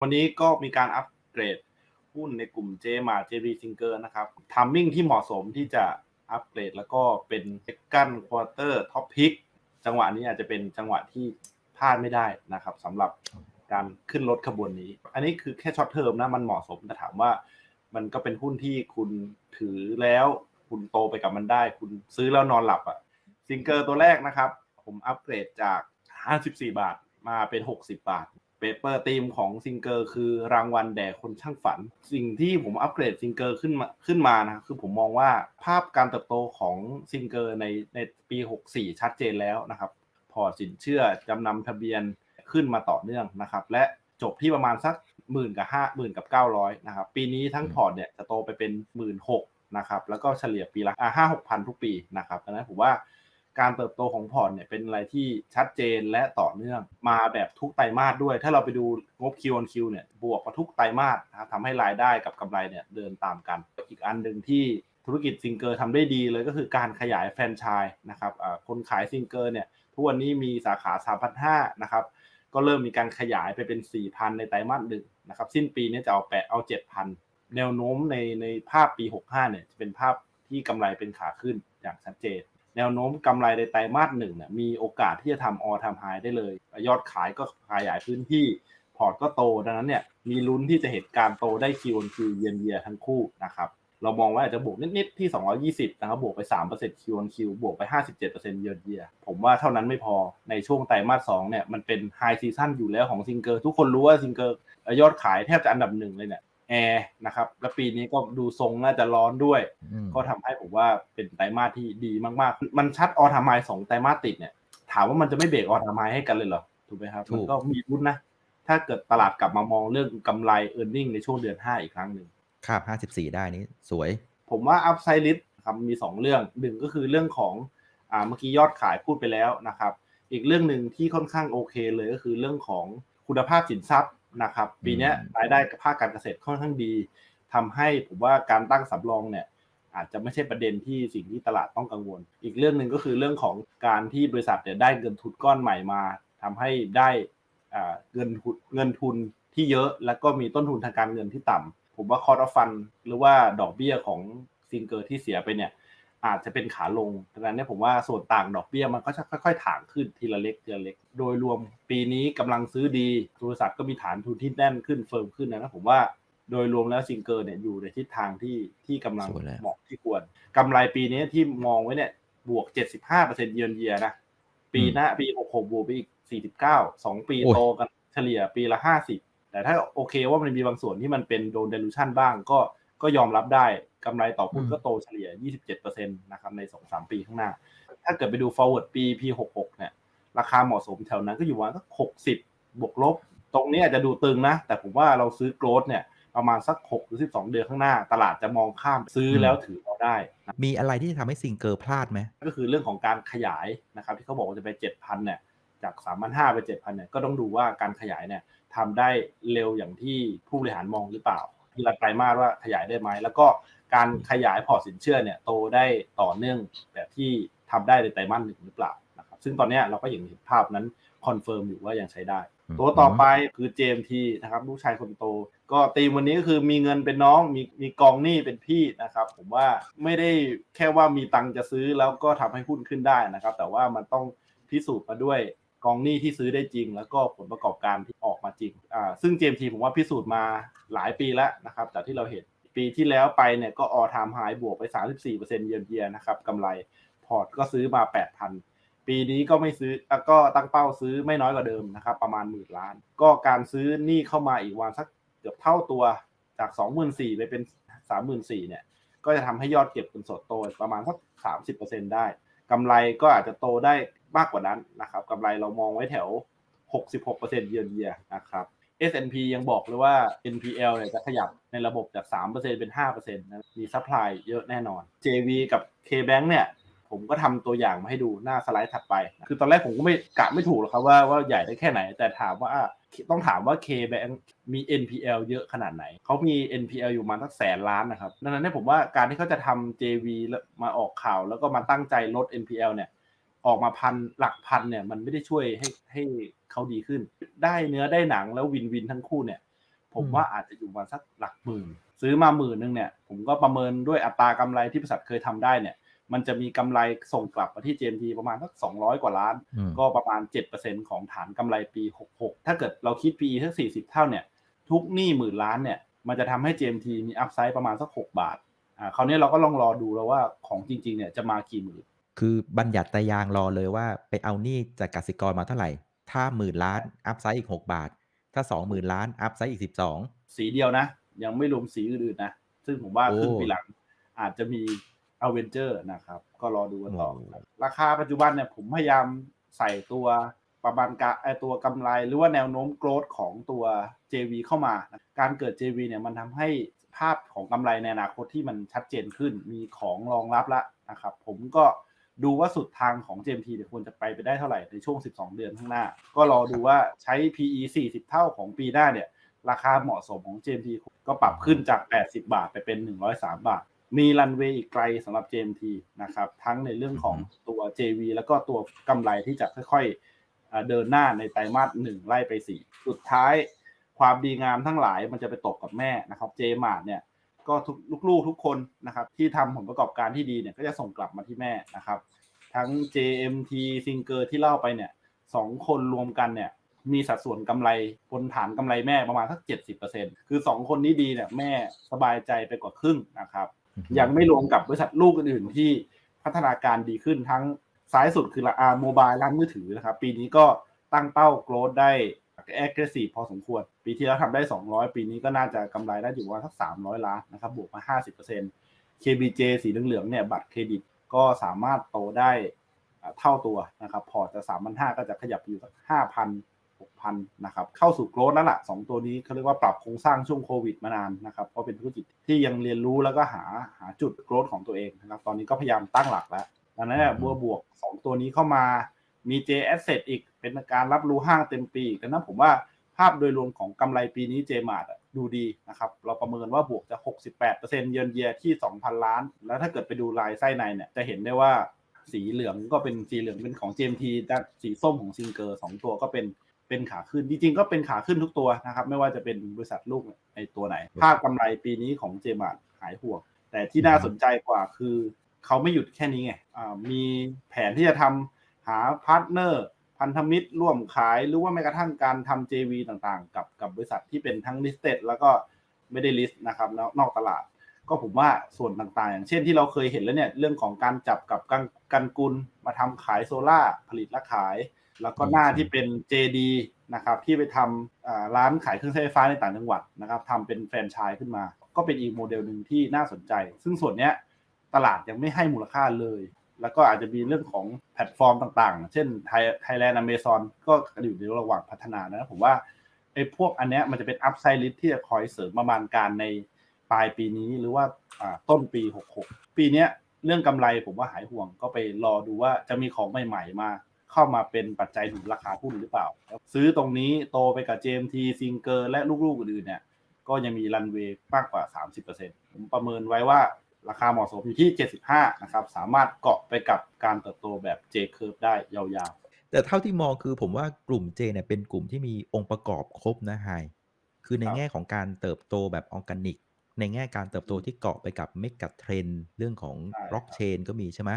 วันนี้ก็มีการอัปเกรดหุ้นในกลุ่มเจมาเจรีซิงเกอร์นะครับทัมมิ่งที่เหมาะสมที่จะอัปเกรดแล้วก็เป็นเ e ก o นควอเตอร์ท็อปพิกจังหวะนี้อาจจะเป็นจังหวะที่พลาดไม่ได้นะครับสำหรับการขึ้นรถขบวนนี้ อันนี้คือแค่ช็อตเทอมนะมันเหมาะสมแต่ถามว่า มันก็เป็นหุ้นที่คุณถือแล้ว คุณโตไปกับมันได้ คุณซื้อแล้วนอนหลับอะซิงเกอร์ตัวแรกนะครับ ผมอัปเกรดจาก 54 บาทมาเป็น 60 บาท เปเปอร์ทีมของซิงเกอร์คือรางวัลแด่คนช่างฝัน สิ่งที่ผมอัปเกรดซิงเกอร์ขึ้นมาขึ้นมานะคือผมมองว่าภาพการเติบโตของซิงเกอร์ในในปี 64 ชัดเจนแล้วนะครับ พอร์ตสินเชื่อจำนำทะเบียนขึ้นมาต่อเนื่องนะครับ และจบที่ประมาณสักหมื่นกับห้าหมื่นกับเก้าร้อยนะครับปีนี้ทั้งพอร์ตเนี่ยจะโตไปเป็นหมื่นหกนะครับแล้วก็เฉลี่ยปีละห้าหกพันทุกปีนะครับดังนั้นผมว่า การเติบโตของพอร์ตเนี่ยเป็นอะไรที่ชัดเจนและต่อเนื่อง มาแบบทุกไตรมาสด้วย ถ้าเราไปดูงบ Q on Q เนี่ยบวกมาทุกไตรมาสนะครับทำให้รายได้กับกำไรเนี่ยเดินตามกัน อีกอันหนึ่งที่ธุรกิจซิงเกอร์ทำได้ดีเลยก็คือการขยายแฟรนไชส์นะครับคนขายซิงเกอร์เนี่ยทุกวันนี้มีสาขา3,500นะครับก็เริ่มมีการขยายไปเป็น 4,000 ในไตรมาสหนึ่งนะครับสิ้นปีนี้จะเอาแปะเอา7,000 แนวโน้มในในภาพปี 65เนี่ยจะเป็นภาพที่กำไรเป็นขาขึ้นอย่างชัดเจน แนวโน้มกำไรในไตรมาสหนึ่งเนี่ยมีโอกาสที่จะทำออทำไฮได้เลย ยอดขายก็ขยายพื้นที่ พอร์ตก็โตดังนั้นเนี่ยมีลุ้นที่จะเห็นการโตได้คิวอนคิวเยียนเยียทั้งคู่นะครับเรามองว่าอาจจะบวกนิดๆที่ 220 นะครับ บวกไป 3% Q on Q บวกไป 57%เยือนเยียผมว่าเท่านั้นไม่พอ ในช่วงไตรมาส2เนี่ย มันเป็นไฮซีซั่นอยู่แล้วของซิงเกอร์ ทุกคนรู้ว่าซิงเกอร์ยอดขายแทบจะอันดับหนึ่งเลยเนี่ย แอร์นะครับ และปีนี้ก็ดูทรงน่าจะร้อนด้วย ก็ทำให้ผมว่าเป็นไตรมาสที่ดีมากๆ มันชัดออทามายสองไตรมาสติดเนี่ย ถามว่ามันจะไม่เบรกออทามายให้กันเลยเหรอ ถูกไหมครับ มันก็มีรุ้นนะ ถ้าเกิดตลาดกลับมามองเรื่องกำไร e a r n i n g ในช่วงเดือน5อีกครั้งหนึ่งครับ54ได้นี้สวย ผมว่าอัพไซด์ลิสครับมี 2 เรื่องหนึ่งก็คือเรื่องของอ่าเมื่อกี้ยอดขายพูดไปแล้วนะครับ อีกเรื่องหนึ่งที่ค่อนข้างโอเคเลยก็คือเรื่องของคุณภาพสินทรัพย์ นะครับ ปีนี้รายได้ภาคการเกษตรค่อนข้างดีทำให้ผมว่าการตั้งสำรองเนี่ยอาจจะไม่ใช่ประเด็นที่สิ่งที่ตลาดต้องกังวล อีกเรื่องหนึ่งก็คือเรื่องของการที่บริษัทเนี่ยได้เงินทุนก้อนใหม่มาทำให้ได้เงินทุนเงินทุนที่เยอะแล้วก็มีต้นทุนทางการเงินที่ต่ำผมว่าคอร์ดฟันหรือว่าดอกเบี้ยของซิงเกอร์ที่เสียไปเนี่ย อาจจะเป็นขาลงดังนั้นเนี่ยผมว่าส่วนต่างดอกเบี้ยมันก็จะค่อยๆถางขึ้นทีละเล็กทีละเล็ก โดยรวมปีนี้กำลังซื้อดีบริษัทก็มีฐานทุนที่แน่นขึ้นเฟิร์มขึ้นนะผมว่าโดยรวมแล้วซิงเกอร์เนี่ยอยู่ในทิศทางที่ที่กำลังเหมาะที่ควรกำไรปีนี้ที่มองไว้เนี่ยบวก 75%เยือนเยียนะ ปีหน้าปี 66 บวกไปอีก 49 2 ปีโตกันเฉลี่ยปีละ 50 แต่ถ้าโอเคว่ามันมีบางส่วนที่มันเป็นโดนเดลูชันบ้างก็ก็ยอมรับได้ กำไรต่อหุ้นก็โตเฉลี่ย 27%นะครับใน 2-3 ปีข้างหน้า ถ้าเกิดไปดู forward ปี P66 เนี่ย ราคาเหมาะสมแถวนั้นก็อยู่ประมาณสัก60 บวกลบ ตรงนี้อาจจะดูตึงนะ แต่ผมว่าเราซื้อโกลดเนี่ยประมาณสัก6หรือ12 เดือนข้างหน้า ตลาดจะมองข้ามซื้อแล้วถือเราได้ มีอะไรที่จะทำให้ซิงเกอร์พลาดไหม ก็คือเรื่องของการขยายนะครับที่เขาบอกว่าจะไป 7,000เนี่ยจาก 3,500ไป 7,000เนี่ยก็ต้องดูว่าการขยายเนี่ยทำได้เร็วอย่างที่ผู้บริหารมองหรือเปล่าทีละไตรมาสว่าขยายได้ไหมแล้วก็ การขยายพอร์ตสินเชื่อเนี่ยโตได้ต่อเนื่องแบบที่ทำได้ในไตรมาสหนึ่งหรือเปล่านะครับซึ่งตอนนี้เราก็ยังเห็นภาพนั้นคอนเฟิร์มอยู่ว่ายังใช้ได้ ตัวต่อไปคือเจมทีนะครับลูกชายคนโต ก็ตีมวันนี้ก็คือมีเงินเป็นน้องมีมีกองหนี้เป็นพี่นะครับผมว่าไม่ได้แค่ว่ามีตังจะซื้อแล้วก็ทำให้หุ้นขึ้นได้นะครับ แต่ว่ามันต้องพิสูจน์มาด้วยกองหนี้ที่ซื้อได้จริง แล้วก็ผลประกอบการที่ออกมาจริงอ่าซึ่ง GMT ผมว่าพิสูจน์มาหลายปีแล้วนะครับจากที่เราเห็น ปีที่แล้วไปเนี่ยก็ออทามไฮบวกไป 34%เยือนเยียนะครับกำไรพอร์ตก็ซื้อมา 8,000 ปีนี้ก็ไม่ซื้อก็ตั้งเป้าซื้อไม่น้อยกว่าเดิมนะครับประมาณหมื่นล้าน ก็การซื้อนี้เข้ามาอีกวันสักเกือบเท่าตัวจาก 24,000ไปเป็น 34,000เนี่ยก็จะทำให้ยอดเก็บเงินสดโตประมาณสัก 30%ได้กำไรก็อาจจะโตได้มากกว่านั้นนะครับกำไรเรามองไว้แถว 66%เยือนเยียนะครับ S&P ยังบอกเลยว่า NPL เนี่ยจะขยับในระบบจาก 3%เป็น 5%นะมีซัพพลายเยอะแน่นอน JV กับ KBank เนี่ย ผมก็ทำตัวอย่างมาให้ดูหน้าสไลด์ถัดไป คือตอนแรกผมก็ไม่กะไม่ถูกหรอกครับว่าว่าใหญ่ได้แค่ไหน แต่ถามว่าต้องถามว่า KBank มี NPL เยอะขนาดไหน เขามี NPL อยู่มาสักแสนล้านนะครับ ดังนั้นผมว่าการที่เขาจะทำ JV มาออกข่าวแล้วก็มาตั้งใจลด NPL เนี่ย ออกมาพันหลักพันเนี่ยมันไม่ได้ช่วยให้ให้เขาดีขึ้น ได้เนื้อได้หนังแล้ววินวินทั้งคู่เนี่ย ผมอืมว่าอาจจะอยู่ประมาณสักหลักหมื่น ซื้อมาหมื่นนึงเนี่ย ผมก็ประเมินด้วยอัตรากำไรที่บริษัทเคยทำได้เนี่ย มันจะมีกำไรส่งกลับมาที่ GMT ประมาณสัก200กว่าล้านอืมก็ประมาณ7%ของฐานกำไรปี66ถ้าเกิดเราคิด PE สัก40เท่าเนี่ย ทุกหนี้หมื่นล้านเนี่ย มันจะทำให้ GMT มีอัพไซด์ประมาณสัก6บาทอ่าคราวนี้เราก็ลองรอดูแล้วว่าของจริง ๆเนี่ยจะมากี่หมื่น คือบัญญัติตายางรอเลยว่า ไปเอาหนี้จากกสิกรมาเท่าไหร่ ถ้าหมื่นล้านอัพไซด์อีก 6 บาท ถ้า 20,000 ล้านอัพไซด์อีก 12 สีเดียวนะ ยังไม่รวมสีอื่นๆนะ ซึ่งผมว่าโอ้ครึ่งปีหลังอาจจะมีอเวนเจอร์นะครับ ก็รอดูกันต่อโอ้ครับราคาปัจจุบันเนี่ยผมพยายามใส่ตัวประมาณกะไอตัวกำไรหรือว่าแนวโน้มโกรดของตัว JV เข้ามานะการเกิด JV เนี่ยมันทำให้ภาพของกำไรในอนาคตที่มันชัดเจนขึ้น มีของรองรับแล้วนะครับ ผมก็ ดูว่าสุดทางของ GMT เนี่ยควรจะไปไปได้เท่าไหร่ในช่วง 12 เดือนข้างหน้า ก็รอดูว่าใช้ PE 40 เท่าของปีหน้าเนี่ย ราคาเหมาะสมของ GMT ก็ปรับขึ้นจาก 80 บาทไปเป็น 103 บาท มีรันเวย์อีกไกลสำหรับ GMT นะครับ ทั้งในเรื่องของตัว JV แล้วก็ตัวกำไรที่จะค่อยๆเอ่อเดินหน้าในไตรมาสหนึ่งไล่ไป 4 สุดท้ายความดีงามทั้งหลายมันจะไปตกกับแม่นะครับเจมาร์เนี่ย ก็ทุกลูกๆทุกคนนะครับที่ทำผลประกอบการที่ดีเนี่ยก็จะส่งกลับมาที่แม่นะครับ ทั้ง JMT Singer ที่เล่าไปเนี่ยสองคนรวมกันเนี่ยมีสัดส่วนกำไรบนฐานกำไรแม่ประมาณสัก 70%คือ 2 คนนี้ดีเนี่ยแม่สบายใจไปกว่าครึ่งนะครับ ยังไม่รวมกับบริษัทลูกอื่นๆที่พัฒนาการดีขึ้นทั้งซ้ายสุดคือละอาโมบายร้านมือถือนะครับ ปีนี้ก็ตั้งเป้าโกรดได้ aggressive พอสมควร ปีที่แล้วทำได้ 200 ปีนี้ก็น่าจะกำไรได้อยู่ประมาสัก 300 ล้านนะครับ บวกมา 50% KBJ สีเหลืองๆเนี่ยบัตรเครดิตก็สามารถโตได้เท่าตัวนะครับ พอจะ3,500ก็จะขยับอยู่สัก5,000 6,000นะครับเข้าสู่โกรดแล้วล่ะสองตัวนี้เขาเรียกว่าปรับโครงสร้างช่วงโควิดมานานนะครับเพราะเป็นธุรกิจที่ยังเรียนรู้แล้วก็หาหาจุดโกรดของตัวเองนะครับตอนนี้ก็พยายามตั้งหลักแล้วดังนั้นเนี่ยบัวบวก 2 ตัวนี้เข้ามา มี J Asset อีกเป็นการรับรู้ห้างเต็มปีอีกดังนั้นผมว่าภาพโดยรวมของกำไรปีนี้ J Mart อะดูดีนะครับ เราประเมินว่าบวกจะ 68%เยือนเยียที่ 2,000 ล้าน แล้วถ้าเกิดไปดูลายไส้ในเนี่ยจะเห็นได้ว่าสีเหลืองก็เป็นสีเหลืองเป็นของ GMT ด้านสีส้มของซิงเกอร์สองตัวก็เป็นเป็นขาขึ้น จริงๆก็เป็นขาขึ้นทุกตัวนะครับ ไม่ว่าจะเป็นบริษัทลูกในตัวไหน ภาพกำไรปีนี้ของเจมาร์หายห่วง แต่ที่น่าสนใจกว่าคือเขาไม่หยุดแค่นี้ไงอ่ามีแผนที่จะทำ หาพาร์ทเนอร์พันธมิตรร่วมขายหรือว่าแม้กระทั่งการทำ JV ต่างๆ กับกับบริษัทที่เป็นทั้ง listed แล้วก็ไม่ได้ list นะครับแล้วนอกตลาด ก็ผมว่าส่วนต่างๆ อย่างเช่นที่เราเคยเห็นแล้วเนี่ยเรื่องของการจับกับกันกันกุลมาทำขายโซล่าผลิตและขาย แล้วก็หน้าที่เป็น JD นะครับที่ไปทำร้านขายเครื่องใช้ไฟฟ้าในต่างจังหวัดนะครับทำเป็นแฟรนไชส์ขึ้นมา ก็เป็นอีกโมเดลหนึ่งที่น่าสนใจ ซึ่งส่วนเนี้ยตลาดยังไม่ให้มูลค่าเลย แล้วก็อาจจะมีเรื่องของแพลตฟอร์มต่างๆ เช่นไทยไทยแลนด์อเมซอนก็อยู่ในระหว่างพัฒนานะผมว่าไอ้พวกอันเนี้ยมันจะเป็นอัพไซด์ลิสที่จะคอยเสริมประมาณการในปลายปีนี้หรือว่าต้นปี 66 ปีเนี้ยเรื่องกำไรผมว่าหายห่วงก็ไปรอดูว่าจะมีของใหม่ ๆ มา เข้ามาเป็นปัจจัยหนุนราคาหุ้นหรือเปล่า ซื้อตรงนี้โตไปกับ JMT ซิงเกอร์และลูกๆอื่นๆเนี่ยก็ยังมีรันเวย์มากกว่า 30%ผมประเมินไว้ว่า ราคาเหมาะสมอยู่ที่ 75 นะครับ สามารถเกาะไปกับการเติบโตแบบ J curve ได้ยาวแต่เท่าที่มองคือผมว่ากลุ่ม J เนี่ยเป็นกลุ่มที่มีองค์ประกอบครบนะไฮคือในครับแง่ของการเติบโตแบบออร์แกนิก ในแง่การเติบโตที่เกาะไปกับเมกะเทรนเรื่องของใช่บล็อกเชนก็มีใช่ไหม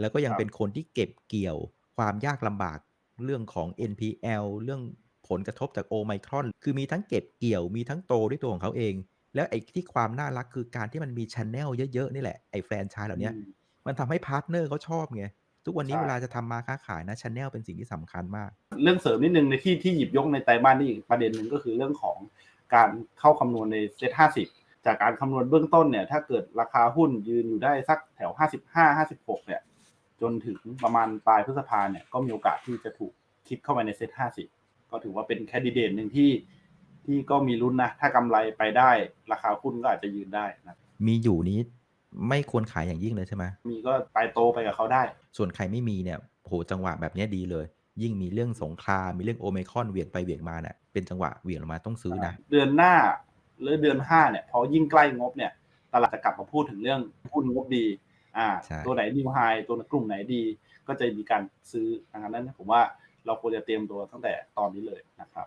แล้วก็ยังครับเป็นคนที่เก็บเกี่ยวความยากลำบากเรื่องของ NPL เรื่องผลกระทบจากโอไมครอน คือมีทั้งเก็บเกี่ยว มีทั้งโตด้วยตัวของเขาเอง แล้วไอ้ที่ความน่ารักคือการที่มันมีช n แนลเยอะๆนี่แหละไอ้แฟรนไชส์เหล่าเนี้ยอืมมันทำให้พาร์ทเนอร์เขาชอบไงทุกวันนี้ใช่เวลาจะทำมาค้าขายนะช n แนลเป็นสิ่งที่สำคัญมาก เรื่องเสริมนิดนึงในที่ที่หยิบยกในไตรมาสนี้อีกประเด็นหนึ่งก็คือเรื่องของการเข้าคำนวณในเซ็ต50จากการคำนวณเบื้องต้นเนี่ยถ้าเกิดราคาหุ้นยืนอยู่ได้สักแถว 55 56 เนี่ย จนถึงประมาณปลายพฤษภาเนี่ยก็มีโอกาสที่จะถูกคิดเข้าไปในเซ็ต50 ก็ถือว่าเป็นแคนดิเดตหนึ่งที่ ที่ก็มีลุ้นนะ ถ้ากำไรไปได้ ราคาหุ้นก็อาจจะยืนได้นะมีอยู่นี้ไม่ควรขายอย่างยิ่งเลยใช่ไหมมีก็ไปโตไปกับเขาได้ ส่วนใครไม่มีเนี่ยโหจังหวะแบบเนี้ยดีเลย ยิ่งมีเรื่องสงครามมีเรื่องโอไมครอนเหวี่ยงไปเหวี่ยงมาเนี่ยเป็นจังหวะเหวี่ยงลงมาต้องซื้อนะเดือนหน้าหรือเดือนห้าเนี่ยพอยิ่งใกล้งบเนี่ยตลาดจะกลับมาพูดถึงเรื่องหุ้นงบดี อ่าใช่ตัวไหนนิวไฮตัวกลุ่มไหนดี ก็จะมีการซื้อดังนั้นผมว่าเราควรจะเตรียมตัวตั้งแต่ตอนนี้เลยนะครับ